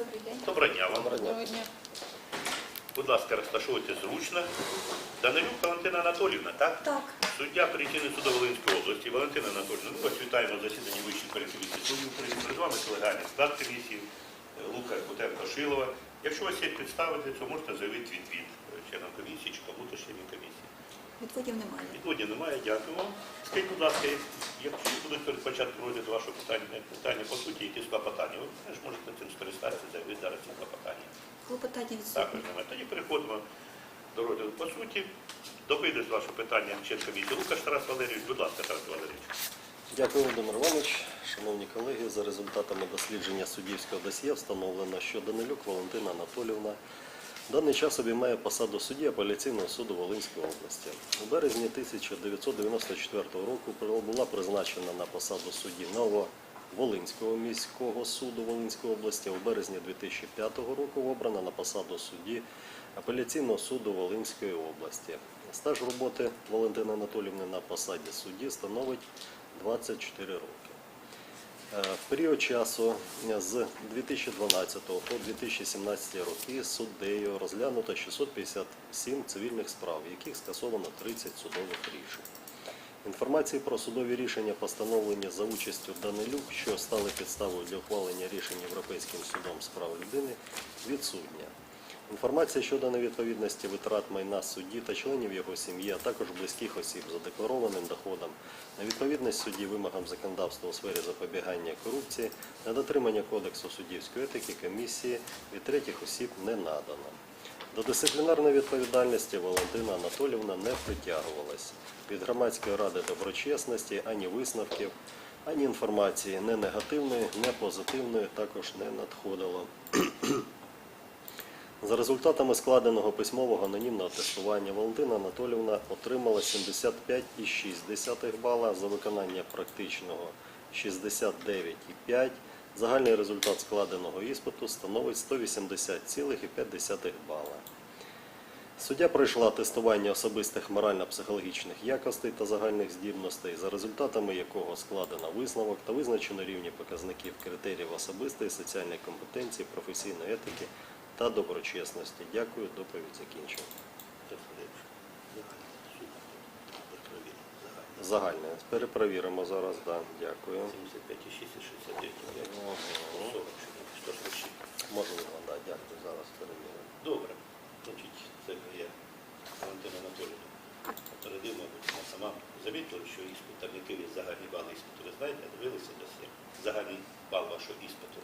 Добрий день. Доброго дня вам. Доброго дня. Будь ласка, розташуйте зручно. Данилюк Валентина Анатоліївна, так? Так, Суддя Апеляційного суду Волинської області. Валентина Анатоліївна, ми вас вітаємо на засіданні Вищої кваліфікації суддів України. Перед вами колегальний склад комісії, е, Лука Кутенко Шилова. Якщо у вас є підстави для цього, можете заявити відвід е, членам комісії чи кому-то членів комісії. Відводів немає. Відводів немає, дякую вам. Скажіть, будь ласка, якщо будуть перед початком розгляду вашого питання, питання по суті, якісь клопотання, ви теж можете цим скористатися, заявити зараз ці клопотання. Клопотання Так, відсутні. немає. Тоді переходимо до розгляду по суті. Доповідає ваше питання член комісії. Лукаш Тарас Валерійович, будь ласка, Тарас Валерійович. Дякую, Володимир Іванович. Шановні колеги, за результатами дослідження суддівського досьє встановлено, що Данилюк Валентина Анатолівна даний час обіймає посаду судді апеляційного суду Волинської області. У березні 1994 року була призначена на посаду судді Нововолинського міського суду Волинської області. У березні 2005 року обрана на посаду судді апеляційного суду Волинської області. Стаж роботи Валентини Анатолівни на посаді судді становить 24 роки. Е, В період часу е, з 2012 по 2017 роки суддею розглянуто 657 цивільних справ, яких скасовано 30 судових рішень. Інформації про судові рішення, постановлені за участю Данилюк, що стали підставою для ухвалення рішень Європейським судом з прав людини, відсутня. Інформація щодо невідповідності витрат майна судді та членів його сім'ї, а також близьких осіб за декларованим доходом, невідповідність судді вимогам законодавства у сфері запобігання корупції, недотримання кодексу суддівської етики комісії від третіх осіб не надано. До дисциплінарної відповідальності Валентина Анатолівна не притягувалась. Від громадської ради доброчесності ані висновків, ані інформації не негативної, не позитивної також не надходило. За результатами складеного письмового анонімного тестування Валентина Анатолівна отримала 75,6 бала за виконання практичного 69,5. Загальний результат складеного іспиту становить 180,5 бала. Суддя пройшла тестування особистих морально-психологічних якостей та загальних здібностей, за результатами якого складено висновок та визначено рівні показників критеріїв особистої соціальної компетенції, професійної етики та доброчесності. Дякую, доповідь закінчена. Загальне. Перепровіримо зараз, да. Дякую. 75,6 і 69,5. Мгм. 40, 146. Можливо, да, дякую. Зараз перевіримо. Добре. Значить, це я Валентина Анатолійовна. Передив, мабуть, вона сама замітила, що іспит, там який є загальний бал іспиту. Ви знаєте, дивилися є? Загальний бал вашого іспиту.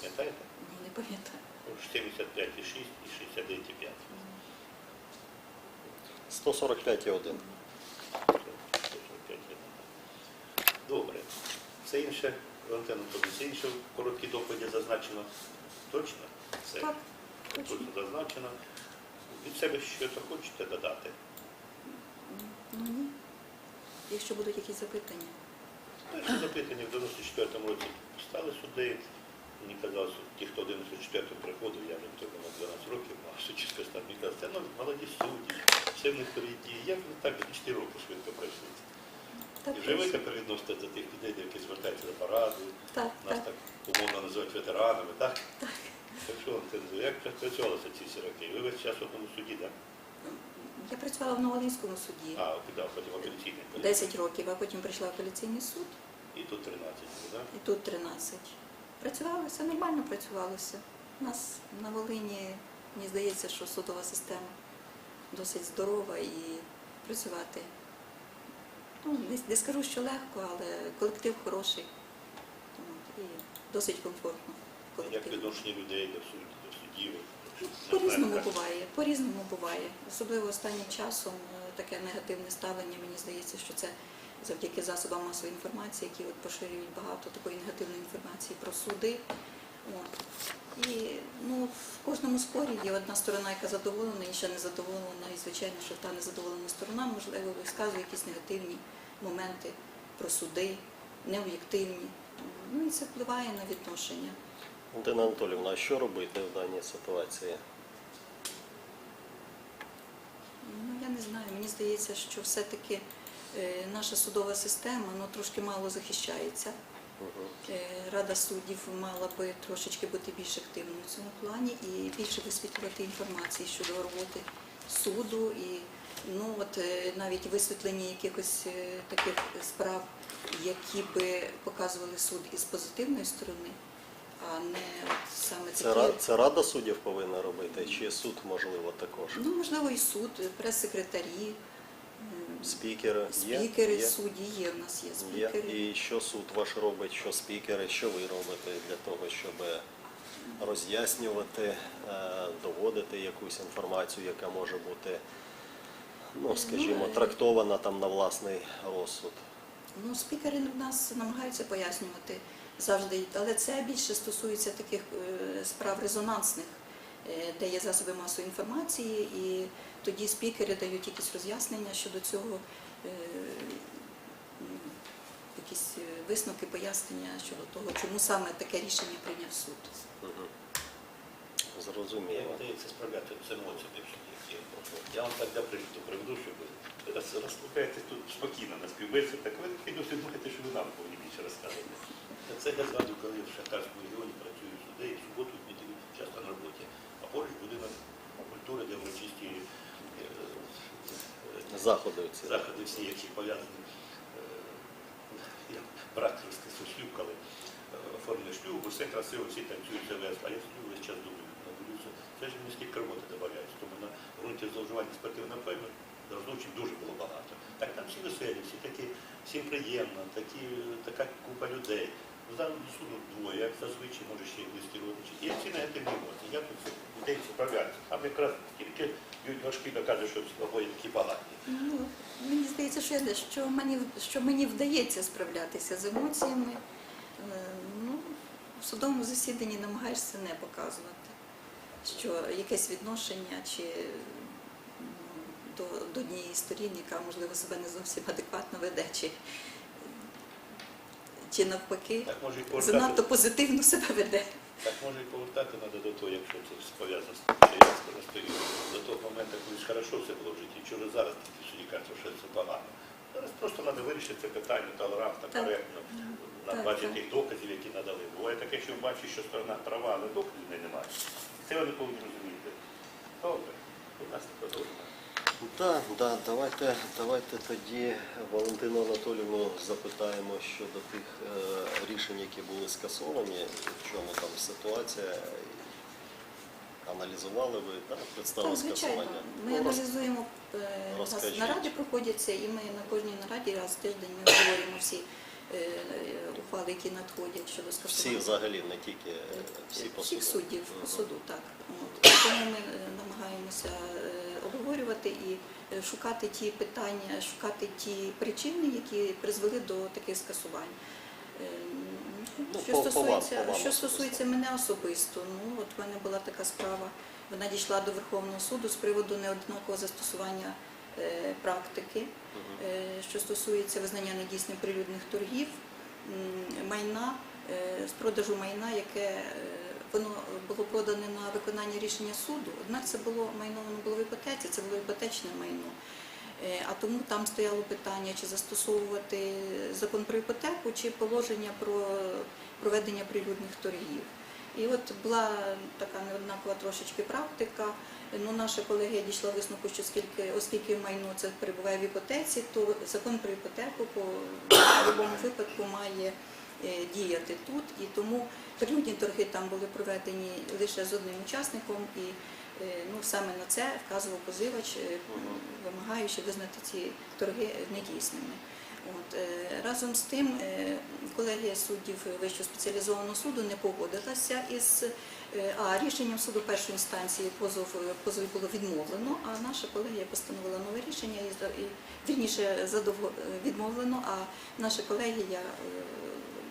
Пам'ятаєте? Ні, не пам'ятаю. 75,6 і 69,5. 145,1. Добре. Все інше, Валентина Анатолійовна, все інше в короткій доповіді зазначено точно? Все Так, точно. точно зазначено. Від себе щось хочете додати? Ні. Якщо будуть якісь запитання. Перше запитання в 94-му році стали суддею. Мені казалось, ті, хто в 94-му приходив, я вже тільки на 12 років, а Сучівська став, мені казали, це ну, молоді судді, все в них впереді. Як ви так 4 роки швидко пройшли? І вже ви тепер відносите до тих людей, які звертаються до параду, так, нас так. так умовно називають ветеранами, так? Так що вам це називає? Як працювалося ці всі роки? Ви весь час в одному суді, так? Я працювала в Новолинському суді А, куди, потім апеляційний. 10 років, а потім прийшла в апеляційний суд, І тут 13 так? і тут 13. Працювалося, нормально працювалося. У нас на Волині, мені здається, що судова система досить здорова і працювати. Ну, не, не скажу, що легко, але колектив хороший. І досить комфортно. в Як відношення людей до судді, суддів? По-різному буває, по-різному буває. Особливо останнім часом е, таке негативне ставлення, мені здається, що це завдяки засобам масової інформації, які от поширюють багато такої негативної інформації про суди. От. І ну, в кожному спорі є одна сторона, яка задоволена, інша не задоволена. І звичайно, що та незадоволена сторона, можливо, висказує якісь негативні моменти про суди, необ'єктивні. Ну і це впливає на відношення. Валентина Анатолівна, а що робити в даній ситуації? Ну, я не знаю. Мені здається, що все-таки наша судова система ну, трошки мало захищається Е, Рада суддів мала би трошечки бути більш активною в цьому плані і більше висвітлювати інформації щодо роботи суду і ну от е, навіть висвітлення якихось е, таких справ, які би показували суд із позитивної сторони, а не от саме Це, такі. це Рада суддів повинна робити, чи суд можливо також? Ну, можливо, і суд, прес-секретарі, Спікери є? спікери, Є? судді є. В нас є Є. спікери. І що суд ваш робить, що спікери, що ви робите для того, щоб роз'яснювати, е, доводити якусь інформацію, яка може бути, ну скажімо, е, трактована там на власний розсуд. Ну, спікери в нас намагаються пояснювати завжди, але це більше стосується таких е, справ резонансних, де є засоби масової інформації, і тоді спікери дають якісь роз'яснення щодо цього, е, якісь е, висновки, пояснення щодо того, чому саме таке рішення прийняв суд. Зрозуміло. вдається справляти з емоціями, які є. Я вам так для прикладу приведу, щоб ви роз- розслухаєте тут спокійно на співбесіді, так ви таки досить думаєте, що ви нам повинні більше розказувати. Це я згадую, коли в Шахтарському регіоні працюю сюди, і в суботу неділю часто на роботі. А поруч будинок культури, де урочисті е, е, Заходи ці. заходи всі, які пов'язані е, розкису шлюб, коли е, оформили шлюб, все красиво, всі танцюють за вес, а я сплю весь час думаю, ну, це ж скільки роботи додається, тому на ґрунті зловживання спортивними напоями розлучень дуже було багато. Так там всі веселі, всі такі, всім приємно, такі, така купа людей. Зараз суду двоє, як зазвичай, може ще й близькі родичі. І всі негативні емоції. Як тут людей справляться? Там якраз тільки Важкий доказує, що обоє такі балані. Ну, мені здається, що, я- що, мені, що мені вдається справлятися з емоціями. Е, Ну, в судовому засіданні намагаєшся не показувати, що якесь відношення чи до, до однієї сторін, яка, можливо, себе не зовсім адекватно веде, чи, чи навпаки Так може занадто позитивно себе веде. Так може і повертати треба до того, якщо це пов'язано з тим, що я зараз стою, до того моменту, коли ж хорошо все було в житті, чого зараз такі суді кажуть, що це погано. Зараз просто треба вирішити це питання толерантно, коректно, на базі тих доказів, які надали. Буває таке, що бачиш, що сторона права, але доказів в неї немає. Це вони повинні розуміти. Добре, будь ласка, продовжуємо. Так, да, давайте, давайте тоді Валентину Анатолівну запитаємо щодо тих е, рішень, які були скасовані, в чому там ситуація. Аналізували ви так, підстави Так, скасування? Ми Ну, аналізуємо е, розкажіть. наради проходяться, і ми на кожній нараді раз в тиждень ми обговорюємо всі е, ухвали, які надходять щодо Всі скасування. взагалі, не тільки е, всі по Всіх суддів по суду, так. От. Тому ми е, намагаємося е, обговорювати і е, шукати ті питання, шукати ті причини, які призвели до таких скасувань. Е, Ну, Що по- стосується, по вам що стосується мене особисто, ну от в мене була така справа. Вона дійшла до Верховного суду з приводу неоднакового застосування е, практики, е, що стосується визнання недійсним прилюдних торгів, майна е, з продажу майна, яке е, воно було продане на виконання рішення суду. Однак це було майно, воно було в іпотеці, це було іпотечне майно. Е, А тому там стояло питання, чи застосовувати закон про іпотеку, чи положення про проведення прилюдних торгів. І от була така неоднакова трошечки практика. Ну, наша колегія дійшла висновку, що скільки, оскільки майно це перебуває в іпотеці, то закон про іпотеку по будь-якому випадку має е, діяти тут. І тому прилюдні торги там були проведені лише з одним учасником, і е, ну, саме на це вказував позивач, е, вимагаючи визнати ці торги недійсними. От, разом з тим, колегія суддів Вищого спеціалізованого суду не погодилася із а рішенням суду першої інстанції позов позов було відмовлено. А наша колегія постановила нове рішення і, вірніше задовго е, відмовлено. А наша колегія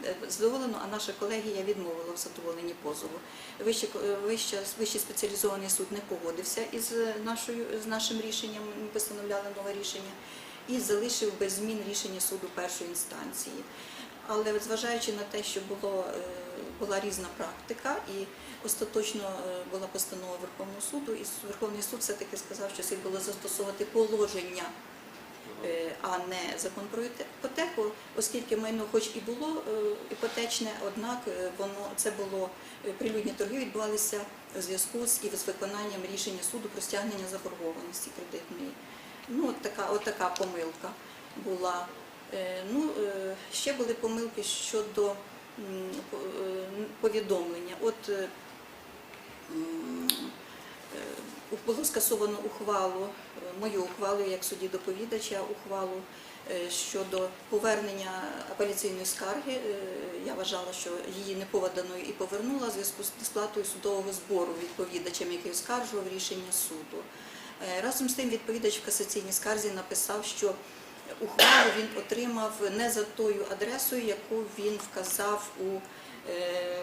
е, е, задоволено, а наша колегія відмовила в задоволенні позову. Вище, е, вищий спеціалізований суд не погодився із нашою з нашим рішенням. Ми постановляли нове рішення і залишив без змін рішення суду першої інстанції. Але зважаючи на те, що було, е, була різна практика, і остаточно е, була постанова Верховного суду, і Верховний суд все-таки сказав, що слід було застосовувати положення е, а не закон про іпотеку, оскільки майно, хоч і було іпотечне, однак воно це було прилюдні торги відбувалися у зв'язку з і з виконанням рішення суду про стягнення заборгованості кредитної. Ну, от така, от така помилка була. Е, Ну, е, ще були помилки щодо е, повідомлення. От було скасовано ухвалу, мою ухвалу як судді доповідача, ухвалу щодо повернення апеляційної скарги. Я вважала, що її не поводаною і повернула в зв'язку з сплатою судового збору відповідачем, який оскаржував рішення суду. Разом з тим відповідач в касаційній скарзі написав, що ухвалу він отримав не за тою адресою, яку він вказав у, е,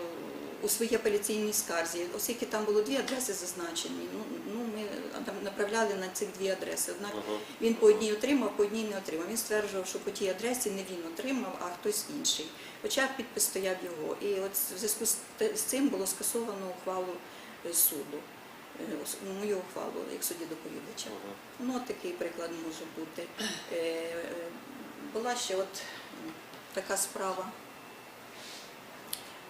у своїй апеляційній скарзі, оскільки там було дві адреси зазначені. Ну, ну ми там направляли на цих дві адреси. Однак він по одній отримав, по одній не отримав. Він стверджував, що по тій адресі не він отримав, а хтось інший. Хоча підпис стояв його. І от в зв'язку з цим було скасовано ухвалу е, суду, мою ухвалу як судді доповідача. Ну, от такий приклад може бути. Е, е, Була ще от така справа.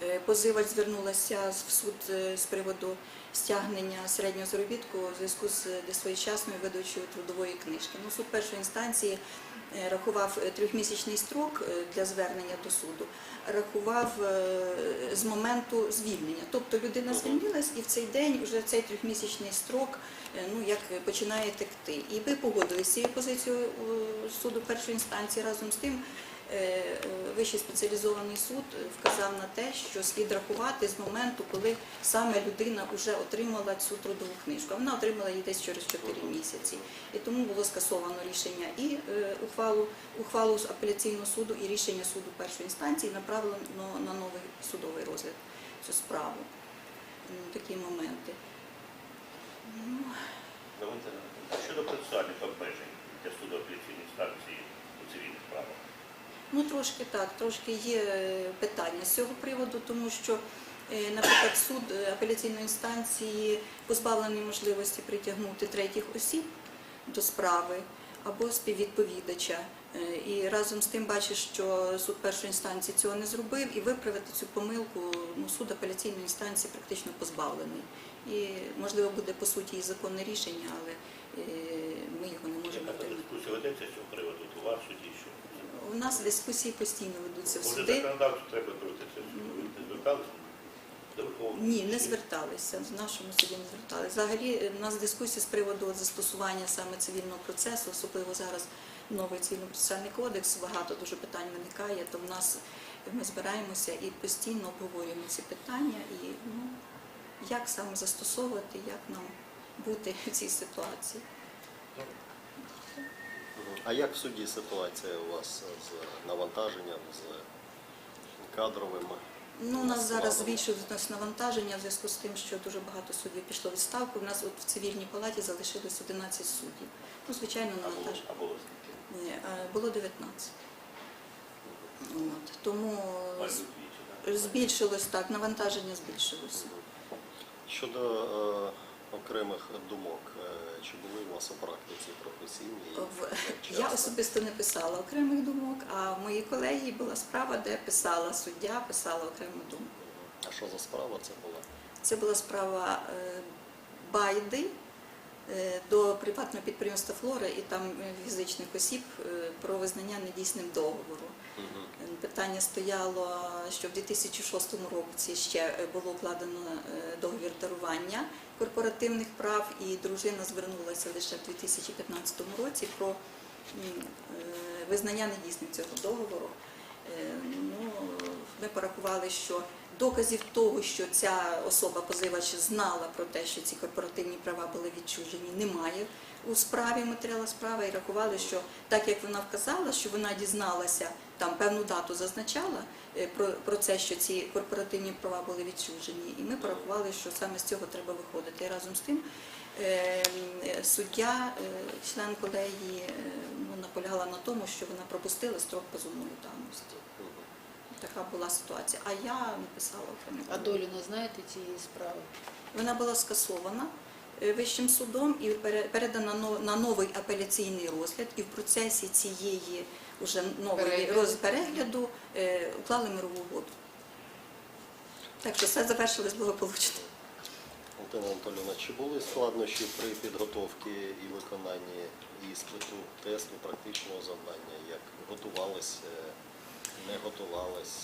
Е, Позивач звернулася в суд е, з приводу стягнення середнього заробітку у зв'язку з несвоєчасною видачею трудової книжки. Ну, суд першої інстанції е, рахував е, трьохмісячний строк е, для звернення до суду, рахував е, з моменту звільнення. Тобто людина звільнилась і в цей день вже цей трьохмісячний строк е, ну, як починає текти. І ви погодилися з цією позицією е, суду першої інстанції разом з тим. Е, Вищий спеціалізований суд вказав на те, що слід рахувати з моменту, коли саме людина вже отримала цю трудову книжку. Вона отримала її десь через 4 місяці. І тому було скасовано рішення і е, ухвалу, ухвалу апеляційного суду, і рішення суду першої інстанції направлено на новий судовий розгляд цю справу. Такі моменти. Ну, щодо процесуальних обмежень для суду апеляційної станції у цивільних справах. Ну, трошки так, трошки є е, питання з цього приводу, тому що, е, наприклад, суд е, апеляційної інстанції позбавлений можливості притягнути третіх осіб до справи або співвідповідача. І разом з тим бачиш, що суд першої інстанції цього не зробив, і виправити цю помилку ну, суд апеляційної інстанції практично позбавлений. І можливо буде по суті і законне рішення, але ми його не можемо Яка отримати. дискусія ведеться з цього приводу? Вас в суді що? У нас дискусії постійно ведуться в Може, суди. законодавцю треба не зверталися до Верховного Ні, суду? не зверталися. В нашому суді не зверталися. Взагалі, е, в нас дискусія з приводу от застосування саме цивільного процесу, особливо зараз новий цивільно-процесуальний кодекс, багато дуже питань виникає, то в нас ми збираємося і постійно обговорюємо ці питання, і ну, як саме застосовувати, як нам бути в цій ситуації. А як в суді ситуація у вас з навантаженням, з кадровими? Ну, у нас зараз збільшилось навантаження в зв'язку з тим, що дуже багато суддів пішло в відставку. У нас от в цивільній палаті залишилось 11 суддів. Ну, звичайно, навантаження. а було скільки? Ні, е, було 19. От, тому збільшилось так, навантаження збільшилося. Щодо е, окремих думок, е, чи були у вас у практиці професійні? і В- як Я особисто не писала окремих думок, а в моїй колегії була справа, де писала суддя, писала окрему думку. А що за справа це була? Це була справа е, Байди е, до приватного підприємства Флора і там е, фізичних осіб е, про визнання недійсним договору. Питання стояло, що в 2006 році ще е, було укладено е, договір дарування корпоративних прав, і дружина звернулася лише в 2015 році про е, визнання недійсним цього договору. Ну, ми порахували, що доказів того, що ця особа позивач знала про те, що ці корпоративні права були відчужені, немає у справі матеріала справи і рахували, що так як вона вказала, що вона дізналася там певну дату зазначала е, про, про це, що ці корпоративні права були відчужені, і ми порахували, що саме з цього треба виходити. І разом з тим е, суддя, е, член колегії, е, ну, наполягала на тому, що вона пропустила строк позовної давності. Така була ситуація. А я написала окремо. А долю не знаєте цієї справи? Вона була скасована Вищим судом і пере- передана но- на новий апеляційний розгляд. І в процесі цієї уже нової Перегляду. роз- перегляду е, уклали мирову угоду. Так що все завершилось благополучно. Валентина Анатолійовна, чи були складнощі при підготовці і виконанні іспиту, тесту, практичного завдання? Як готувались, е, не готувались,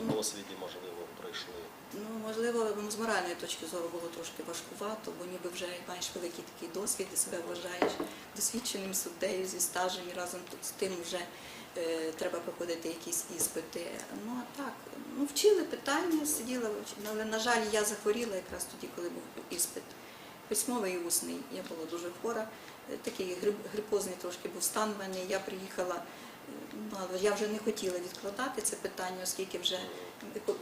досвіді, можливо, прийшли? Ну, можливо, з моральної точки зору було трошки важкувато, бо ніби вже маєш великий такий досвід і себе вважаєш досвідченим суддею зі стажем і разом з тим вже е, треба проходити якісь іспити. Ну а так, ну вчили питання, сиділа, але на жаль, я захворіла якраз тоді, коли був іспит письмовий і усний. Я була дуже хвора. Е, Такий грип- грипозний трошки був стан в мене. Я приїхала. Я вже не хотіла відкладати це питання, оскільки вже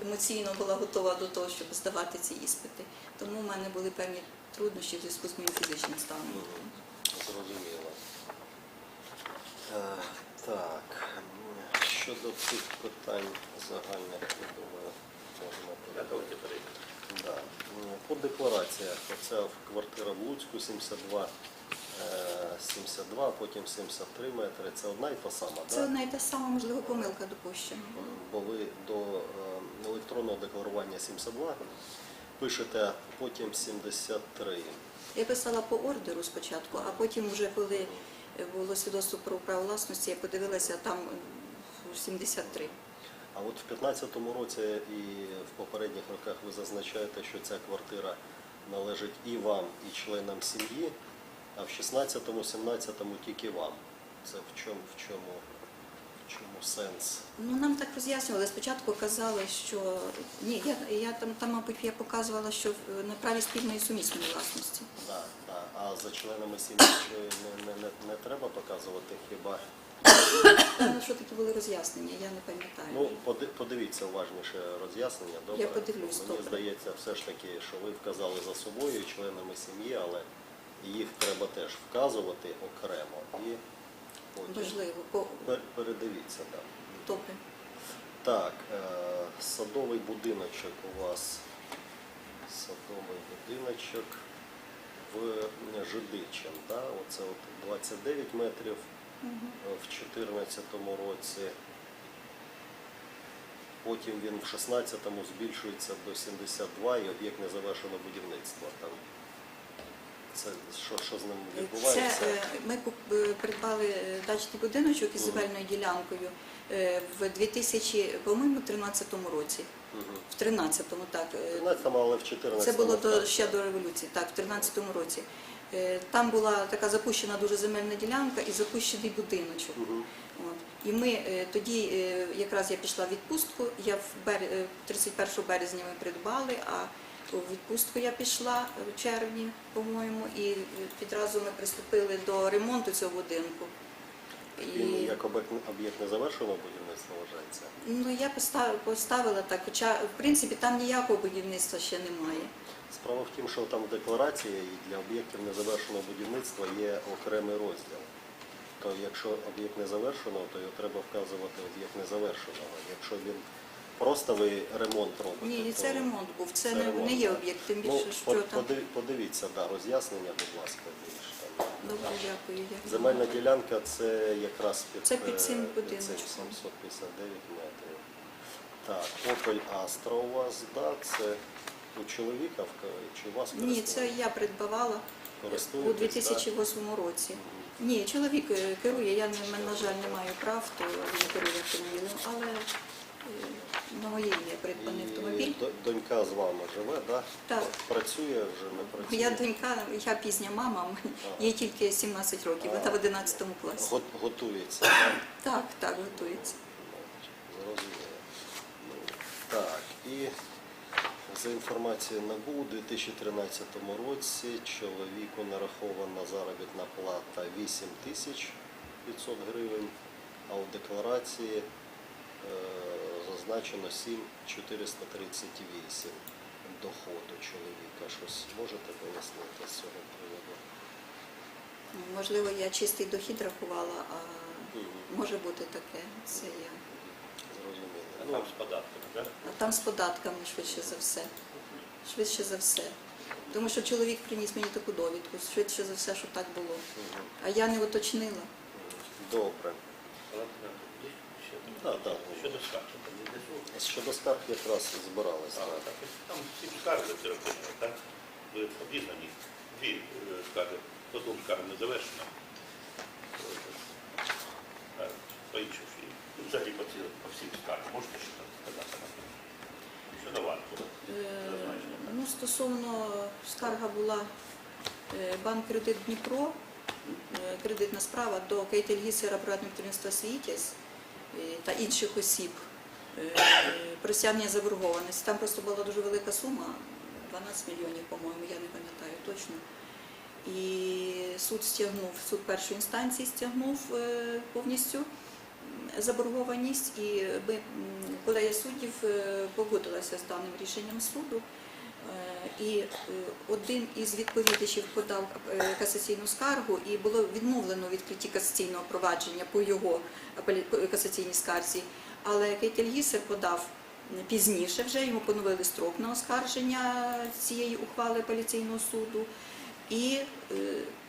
емоційно була готова до того, щоб здавати ці іспити. Тому в мене були певні труднощі в зв'язку з моїм фізичним станом. Зрозуміло. Е, Так, щодо цих питань загальних, я думаю, можемо Я переходити. Да. По деклараціях, оця квартира в Луцьку 72, е, 72, потім 73 метри. Це одна і та сама, Це да? одна і та сама, можливо, помилка допущена. Бо ви до е, електронного декларування 72 пишете, а потім 73. Я писала по ордеру спочатку, а потім, вже коли було свідоцтво про право власності, я подивилася там е, 73. А от в 15-му році і в попередніх роках ви зазначаєте, що ця квартира належить і вам, і членам сім'ї, а в 16-му, 17-му тільки вам. Це в чому, в чому, в чому сенс? Ну нам так роз'яснювали. Спочатку казали, що ні, я, я там, там, мабуть, я показувала, що в- на праві спільної сумісної власності. Да, да. А за членами сім'ї не, не, не, не треба показувати хіба? Що такі були роз'яснення, я не пам'ятаю. Ну, подивіться уважніше роз'яснення. Добре? Я подивлюсь, Мені добре. здається, все ж таки, що ви вказали за собою і членами сім'ї, але їх треба теж вказувати окремо і потім Можливо, по пер- передивіться. Да. добре. Так, е, садовий будиночок у вас. Садовий будиночок в Жидичем. Да? Оце от 29 метрів Мгм. е, в 2014 році. Потім він в 16-му збільшується до 72 і об'єкт незавершеного будівництва. Там це що, що з ним відбувається? е, ми е, придбали е, дачний будиночок із земельною ділянкою е, в 2000, по-моєму, 13 році. В 13-му, так. е, 13-му, але в 14-му. Це було до, ще до революції, так, в 13-му році. Е, Там була така запущена дуже земельна ділянка і запущений будиночок. Мгм. От. І ми е, тоді, е, якраз я пішла в відпустку, я в бер... е, 31 березня ми придбали, а у відпустку я пішла в червні, по-моєму, і відразу ми приступили до ремонту цього будинку. Він як об'єкт об'єкт незавершеного будівництва вважається. Ну, я постав- поставила так, хоча в принципі там ніякого будівництва ще немає. Справа в тім, що там в декларації і для об'єктів незавершеного будівництва є окремий розділ. То якщо об'єкт незавершеного, то його треба вказувати об'єкт незавершеного. Якщо він просто ви ремонт робите, Ні, це ремонт був, це, це не, ремонт, не є об'єкт, тим Ну, більше, що там. подивіться, да, роз'яснення, будь ласка, більш там. Добре, дякую. Земельна ділянка це якраз під, Це під цим е, будиночком. 759 метрів. Так, Opel Astra у вас, да, це у чоловіка чи у вас Ні, це я придбавала у Користуєтесь, 2008 році. Ні, чоловік е, керує, я, на жаль, не маю прав, то він керує автомобілем, але е, на придбаний автомобіль. Донька з вами живе, да? Так. Працює вже, не працює? Моя донька, я пізня мама, Ага. їй тільки 17 років, вона в 11 класі. Го- Готується, так? Так, так, готується. Зрозуміло. Ну, Так, і за інформацією НАБУ, у 2013 році чоловіку нарахована заробітна плата 8 тисяч 500 гривень, а у декларації е, зазначено 7 438 доходу чоловіка. Щось можете пояснити з цього приводу? Можливо, я чистий дохід рахувала, а може бути таке. Це я. Зрозуміло. А там з податками, так? А там з податками швидше за все. швидше за все. Тому що чоловік приніс мені таку довідку, швидше за все, що так було. А я не уточнила. Добре. Валентина, є ще там? Так, так. Щодо скарги, там не десь Щодо скарг якраз так, Там сім скарги це робиться, так? Ви обізнані. Дві е, скарги. По двом скаргам не завершено. А по іншим ще. Ну, Взагалі по, всім скаргам можете що там сказати? Щодо вас. Е, Ну, стосовно скарга була е, банк Кредит Дніпро, кредитна справа до Кейтельгісера приватного підприємства Світязь та інших осіб е, про стягнення заборгованості. Там просто була дуже велика сума, 12 мільйонів, по-моєму, я не пам'ятаю точно. І суд стягнув, суд першої інстанції стягнув е, повністю заборгованість, і колегія суддів е, погодилася з даним рішенням суду. Е, І е, один із відповідачів подав е, касаційну скаргу, і було відмовлено відкритті касаційного провадження по його касаційній скарзі. Але Кейтельгісер подав пізніше, вже йому поновили строк на оскарження цієї ухвали апеляційного суду. І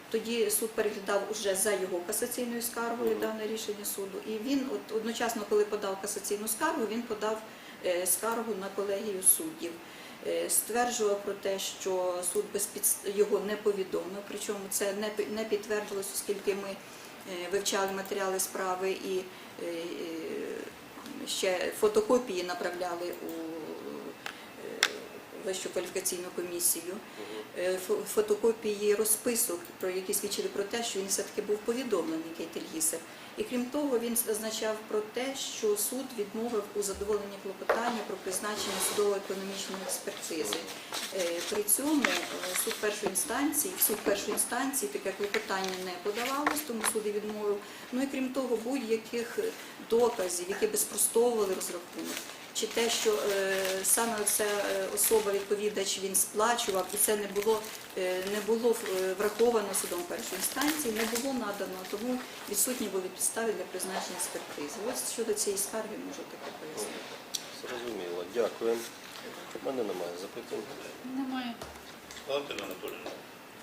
тоді суд переглядав уже за його касаційною скаргою дане рішення суду. І він от одночасно, коли подав касаційну скаргу, він подав скаргу на колегію суддів. Е, Стверджував про те, що суд його не повідомив. Причому це не пі- підтвердилось, оскільки ми е, вивчали матеріали справи і е, ще фотокопії направляли у Вищу кваліфікаційну комісію. Фотокопії розписок, про які свідчили про те, що він все-таки був повідомлений Кейтельгісер. І крім того, він зазначав про те, що суд відмовив у задоволенні клопотання про призначення судово-економічної експертизи. Е, При цьому е, суд першої інстанції, в суд першої інстанції таке клопотання не подавалось, тому суд і відмовив. Ну і крім того, будь-яких доказів, які би спростовували розрахунок чи те, що е, саме ця е, особа відповідач він сплачував, і це не було е, не було враховано судом першої інстанції, не було надано, тому відсутні були підстави для призначення експертизи. Ось щодо цієї скарги можу таке пояснити. Зрозуміло. Дякую. У мене немає запитань. Немає. Валентина Анатолійовна,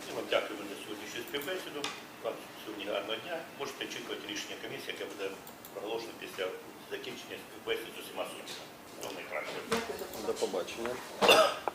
ми вам дякуємо за сьогоднішню співбесіду. Вам сьогодні гарного дня. Можете очікувати рішення комісії, яке буде проголошено після закінчення співбесіди з усіма суддями. До побачення.